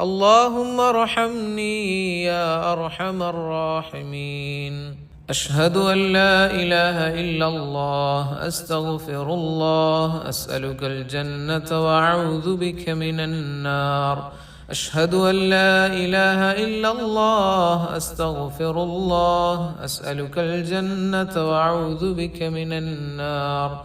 اللهم ارحمني يا أرحم الراحمين. أشهد أن لا إله إلا الله أستغفر الله أسألك الجنة وأعوذ بك من النار. أشهد أن لا إله إلا الله أستغفر الله أسألك الجنة وأعوذ بك من النار.